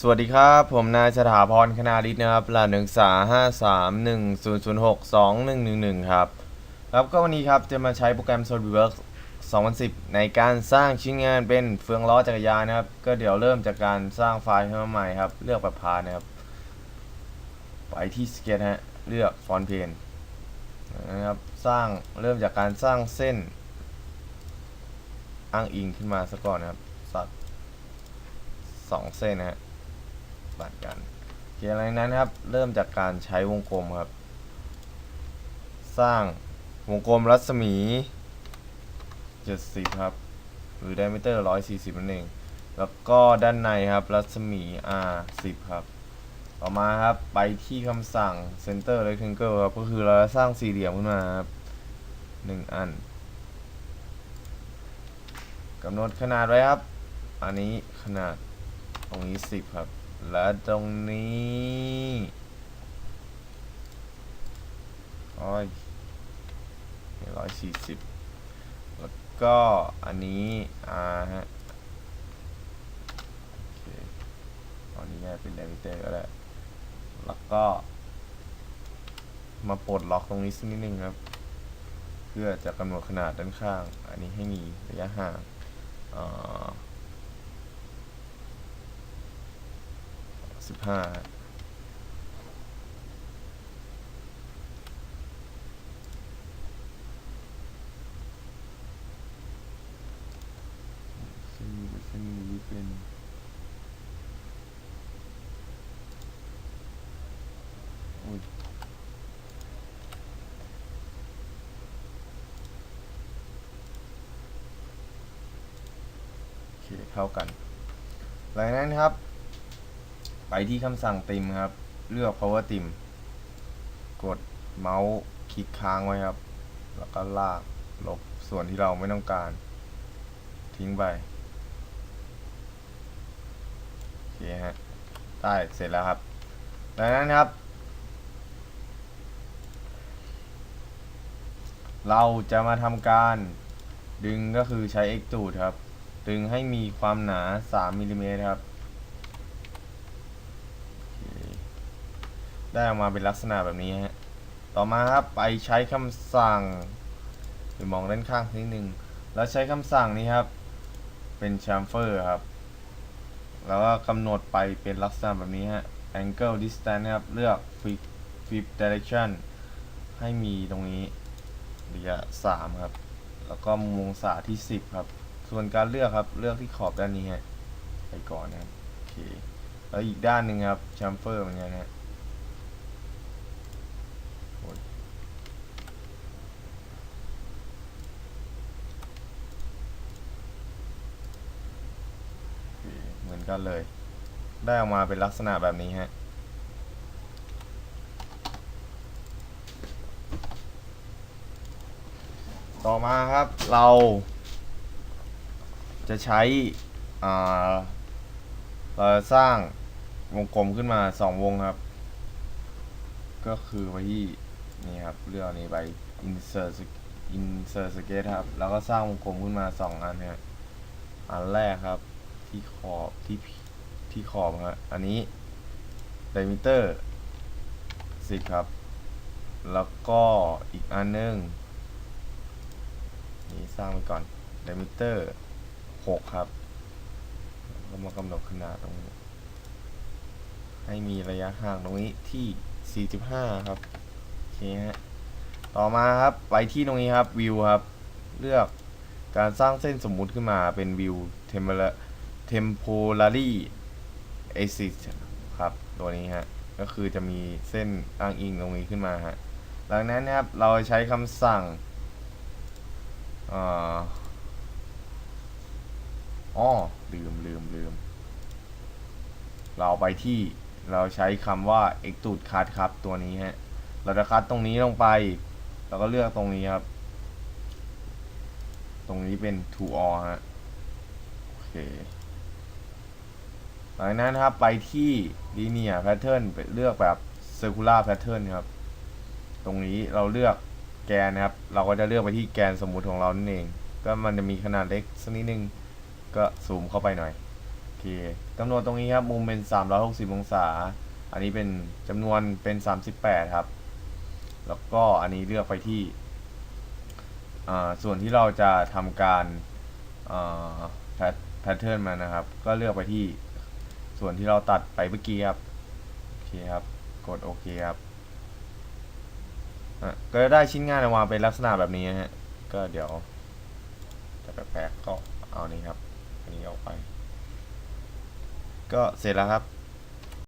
สวัสดีครับ ผมนายสถาพรคณาดิษฐ์นะครับรหัสหนึ่งสาห้าสามหนึ่งศูนย์ศูนย์หกสองหนึ่งหนึ่งหนึ่งครับ ครับก็วันนี้ครับจะมาใช้โปรแกรม SolidWorks 2010 ในการสร้างชิ้นงานเป็นเฟืองล้อจักรยานนะครับ ก็เดี๋ยวเริ่มจากการสร้างไฟล์ขึ้นมาใหม่ครับ เลือกแบบพานะครับ ไปที่ Sketch ฮะ เลือก Font Plane นะครับ สร้างเริ่มจากการสร้างเส้น อ้างอิงขึ้นมาซะก่อนนะครับสักสองเส้นนะฮะ บัดกันโอเคหลังนั้นครับ เริ่มจากการใช้วงกลมครับ สร้างวงกลมรัศมี 70 ครับ หรือ diameter 140นั่นเอง แล้วก็ด้านในครับ รัศมี R 10 ครับ ต่อมาครับ ไปที่คำสั่ง center rectangle ครับ ก็คือเราจะสร้างสี่เหลี่ยมขึ้นมาครับหนึ่งอันกำหนดขนาดไว้ครับ อันนี้ขนาดตรงนี้ 10 ครับ และตรงนี้โอ้ยร้อยสี่สิบแล้วก็อันนี้ อ่าฮะโอเคอันนี้ง่ายเป็น diameter ก็ได้ แล้วก็ มาปลดล็อกตรงนี้สักนิดนึงครับ เพื่อจะกำหนดขนาดด้านข้าง อันนี้ให้มีระยะห่างอ่า สิบห้าเส้นนี้กับเส้นนี้เป็นอุ้ยโอเคเท่ากันหลังจากนั้นครับ ไปที่คำสั่งติมครับ เลือก power ติมกดเมาส์คลิกค้างไว้ครับ แล้วก็ลากลบส่วนที่เราไม่ต้องการ ทิ้งไปโอเคฮะได้เสร็จแล้วครับดังนั้นครับ เราจะมาทำการดึงก็คือใช้ extrude ครับ ดึงให้มีความหนา 3มิลลิเมตรครับ ได้ออกมาเป็นลักษณะแบบนี้ฮะ ต่อมาครับไปใช้คำสั่งหรือมองด้านข้างนิดนึง แล้วใช้คำสั่งนี้ครับ เป็น chamfer ครับ แล้วก็กำหนดไปเป็นลักษณะแบบนี้ฮะ angle distance นะครับ เลือก flip flip direction ให้มีตรงนี้ระยะ3ครับ แล้วก็มุมองศาที่ 10 ครับ ส่วนการเลือกครับ เลือกที่ขอบด้านนี้ฮะ ไปก่อนนะครับ โอเค แล้วอีกด้านหนึ่งครับ chamfer เหมือนกันฮะ เหมือน กันเลย ได้ออกมาเป็นลักษณะแบบนี้ฮะต่อมาครับเราจะใช้อ่าเราสร้างวงกลมขึ้นมาสองวงครับ ก็คือไปที่นี่ครับเลือกอันนี้ไป insert insert sketch ครับ แล้วก็สร้างวงกลมขึ้นมาสองอันฮะอันแรกครับ ที่ขอบที่ที่ขอบครับอันนี้ diameter 10ครับ แล้วก็อีกอันนึงนี่สร้างไปก่อน diameter 6ครับแล้วก็มากำหนดขนาดตรงนี้ ให้มีระยะห่างตรงนี้ที่ 45 ครับ โอเคฮะ ต่อมาครับ ไปที่ตรงนี้ครับ view ครับ เลือกการสร้างเส้นสมมุติขึ้นมาเป็น view temporal temporary axis ครับ ตัวนี้ฮะ ก็คือจะมีเส้นอ้างอิงตรงนี้ขึ้นมาฮะ หลังนั้นนะครับ เราใช้คำสั่งอ๋อลืมลืมลืม เราไปที่เราใช้คำว่า extrude cut ครับ ตัวนี้ฮะ เราจะคัดตรงนี้ลงไป เราก็เลือกตรงนี้ครับ ตรงนี้เป็น to all ฮะ โอเค หลังจากนั้นครับไปที่ linear pattern เลือกแบบ circular pattern ครับ ตรงนี้เราเลือกแกนนะครับ เราก็จะเลือกไปที่แกนสมมุติของเรานั่นเอง ก็มันจะมีขนาดเล็กสักนิดนึง ก็ซูมเข้าไปหน่อย โอเคกำหนดตรงนี้ครับ มุมเป็น 360 องศา อันนี้เป็นจำนวนเป็น 38 ครับ แล้วก็อันนี้เลือกไปที่อ่าส่วนที่เราจะทำการแพทเทิร์นมานะครับ ก็เลือกไปที่ ส่วนที่เราตัดไปเมื่อกี้ครับโอเคครับ กดโอเคครับก็จะได้ชิ้นงานออกมาเป็นลักษณะแบบนี้นะฮะ ก็เดี๋ยวจะแปลกๆก็เอานี้ครับ อันนี้ออกไป ก็เสร็จแล้วครับ